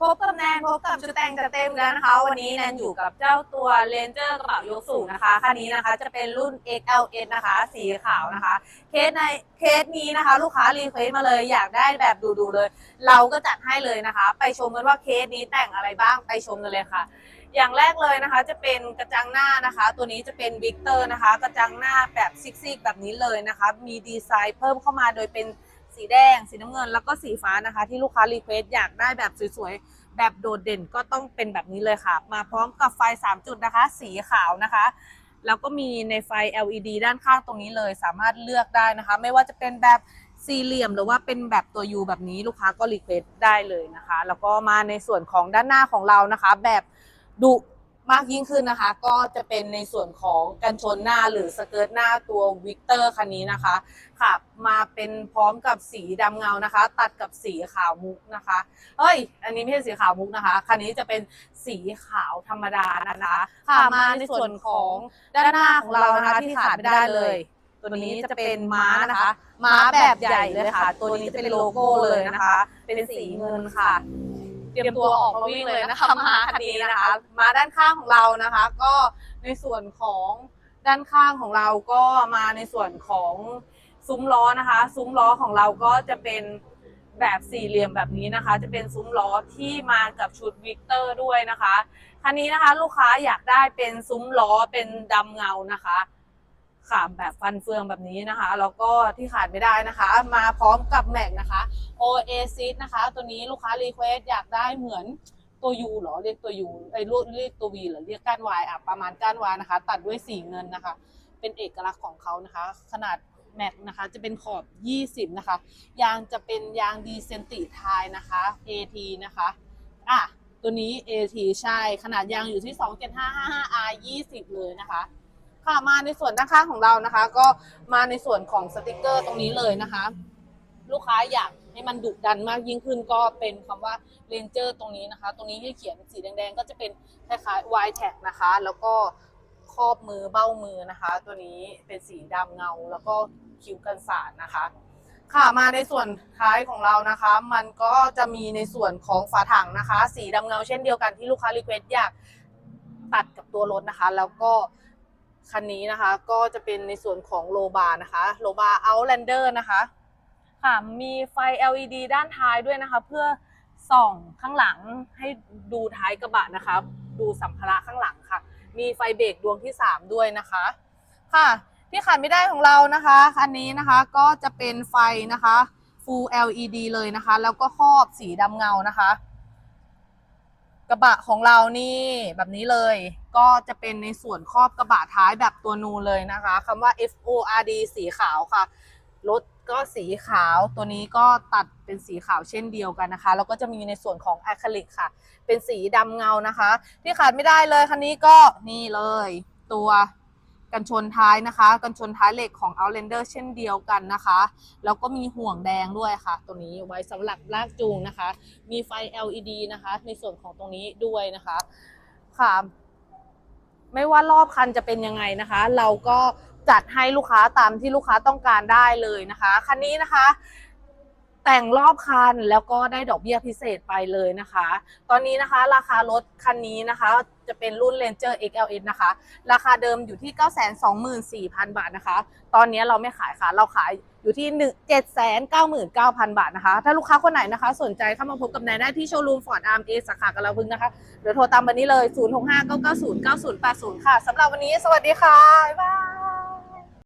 พบกับแนนพบกับชุดแต่งจะเต็มแล้วนะคะ วันนี้แนนอยู่กับเจ้าตัว Ranger กระเป๋ายกสูงนะคะคันนี้นะคะจะเป็นรุ่น XLS นะคะ สีขาวนะคะ เคสในเคสนี้นะคะ ลูกค้ารีเควสมาเลยอยากได้แบบดูๆเลย เราก็จัดให้เลยนะคะ ไปชมกันว่าเคสนี้แต่งอะไรบ้างไปชมกันเลยค่ะ อย่างแรกเลยนะคะจะเป็นกระจังหน้านะคะ ตัวนี้จะเป็นวิกเตอร์นะคะ กระจังหน้าแบบซิกๆแบบนี้เลยนะคะ มีดีไซน์เพิ่มเข้ามาโดยเป็น สีแดง สีน้ำเงิน แล้วก็สีฟ้านะคะ ที่ลูกค้ารีเควสอยากได้แบบสวยๆ แบบโดดเด่นก็ต้องเป็นแบบนี้เลยค่ะ มาพร้อมกับไฟ 3 จุดนะคะ สีขาวนะคะ แล้วก็มีในไฟ LED ด้านข้างตรงนี้เลย สามารถเลือกได้นะคะ ไม่ว่าจะเป็นแบบสี่เหลี่ยมหรือว่าเป็นแบบตัว U แบบนี้ลูกค้าก็รีเควสได้เลยนะคะ แล้วก็มาในส่วนของด้านหน้าของเรานะคะ แบบดุ มากยิ่งขึ้นนะคะ ก็จะเป็นในส่วนของกันชนหน้าหรือสเกิร์ตหน้าตัววิกเตอร์คันนี้นะคะค่ะมาเป็นพร้อมกับสีดำเงานะคะ ตัดกับสีขาวมุกนะคะเฮ้ย อันนี้ไม่ใช่สีขาวมุกนะคะคันนี้จะเป็นสีขาวธรรมดานะคะค่ะมาในส่วนของด้านหน้าของเรานะคะที่ขาดไม่ได้เลย ตัวนี้จะเป็นม้านะคะ ม้าแบบใหญ่เลยค่ะ ตัวนี้จะเป็นโลโก้เลยนะคะ เป็นสีเงินค่ะ เตรียมตัวออกมาวิ่งเลยนะคะม้าคันนี้นะคะ มาด้านข้างของเรานะคะ ก็ในส่วนของด้านข้างของเราก็มาในส่วนของซุ้มล้อนะคะ ซุ้มล้อของเราก็จะเป็นแบบสี่เหลี่ยมแบบนี้นะคะ จะเป็นซุ้มล้อที่มากับชุดวิกเตอร์ด้วยนะคะคันนี้นะคะ ลูกค้าอยากได้เป็นซุ้มล้อเป็นดำเงานะคะ ค่ะแบบฟันเฟืองแบบนี้นะคะ แล้วก็ที่ขาดไม่ได้นะคะ มาพร้อมกับแม็กนะคะ Oasis นะคะ ตัวนี้ลูกค้ารีเควสอยากได้เหมือนตัว U เหรอเรียกตัว U ไอ้ยเรียกตัว V เหรอเรียกก้าน Y อะประมาณก้าน Y นะคะ ตัดด้วยสีเงินนะคะ เป็นเอกลักษณ์ของเขานะคะ ขนาดแม็กนะคะจะเป็นขอบ 20 นะคะ ยางจะเป็นยางดีเซนติไทยนะคะ AT นะคะอะตัวนี้ AT ใช่ ขนาดยางอยู่ที่ 27555R 20 เลยนะคะ ค่ะ มาในส่วนด้านข้างของเรานะคะ ก็มาในส่วนของสติกเกอร์ตรงนี้เลยนะคะ ลูกค้าอยากให้มันดุดันมากยิ่งขึ้นก็เป็นคำว่า Ranger ตรงนี้นะคะ ตรงนี้ให้เขียนสีแดงๆ ก็จะเป็นคล้ายๆ Y tag นะคะ แล้วก็ครอบมือเบ้ามือนะคะ ตัวนี้เป็นสีดำเงา แล้วก็คิ้วกันสาดนะคะ ค่ะมาในส่วนท้ายของเรานะคะ มันก็จะมีในส่วนของฝาถังนะคะ สีดำเงาเช่นเดียวกันที่ลูกค้ารีเควสอยากตัดกับตัวรถนะคะ แล้วก็ คันนี้นะคะ ก็จะเป็นในส่วนของโลบาร์นะคะโลบาร์เอาแลนเดอร์นะคะ ค่ะมีไฟ LED ด้านท้ายด้วยนะคะ เพื่อส่องข้างหลังให้ดูท้ายกระบะนะคะ ดูสัมภาระข้างหลังค่ะ มีไฟเบรกดวงที่ 3 ด้วยนะคะ ค่ะ ที่ขาดไม่ได้ของเรานะคะอันนี้นะคะก็จะเป็นไฟนะคะ Full LED เลยนะคะ แล้วก็ครอบสีดำเงานะคะ กระบะของเรานี่แบบนี้เลย ก็จะเป็นในส่วนครอบกระบะท้ายแบบตัวนูเลยนะคะคำว่า F O R D สีขาวค่ะรถก็สีขาวตัวนี้ก็ตัดเป็นสีขาวเช่นเดียวกันนะคะ แล้วก็จะมีในส่วนของอะคริลิกค่ะ เป็นสีดำเงานะคะ ที่ขาดไม่ได้เลยคันนี้ก็นี่เลย ตัว กันชนท้ายนะคะ กันชนท้ายเหล็กของ Outlander เช่นเดียวกันนะคะ แล้วก็มีห่วงแดงด้วยค่ะ ตัวนี้ไว้สำหรับลากจูงนะคะ มีไฟ LED นะคะ ในส่วนของตรงนี้ด้วยนะคะค่ะไม่ว่ารอบคันจะเป็นยังไงนะคะ เราก็จัดให้ลูกค้าตามที่ลูกค้าต้องการได้เลยนะคะ คันนี้นะคะ แต่งรอบคันแล้วก็ได้ดอกเบี้ยพิเศษไปเลยนะคะ ตอนนี้นะคะราคารถคันนี้นะคะ จะเป็นรุ่น Ranger XLS นะคะ ราคาเดิมอยู่ที่ 924,000 บาทนะคะ ตอนนี้เราไม่ขายค่ะ เราขายอยู่ที่1 799,000 บาทนะคะ ถ้าลูกค้าคนไหนนะคะ สนใจเข้ามาพบกับนายได้ที่โชว์รูมฟอร์ดอาร์มเอสาขากระลาพึงนะคะเดี๋ยวโทรตามเบอร์นี้เลย 0659909080 ค่ะสำหรับวันนี้สวัสดีค่ะบ๊ายบาย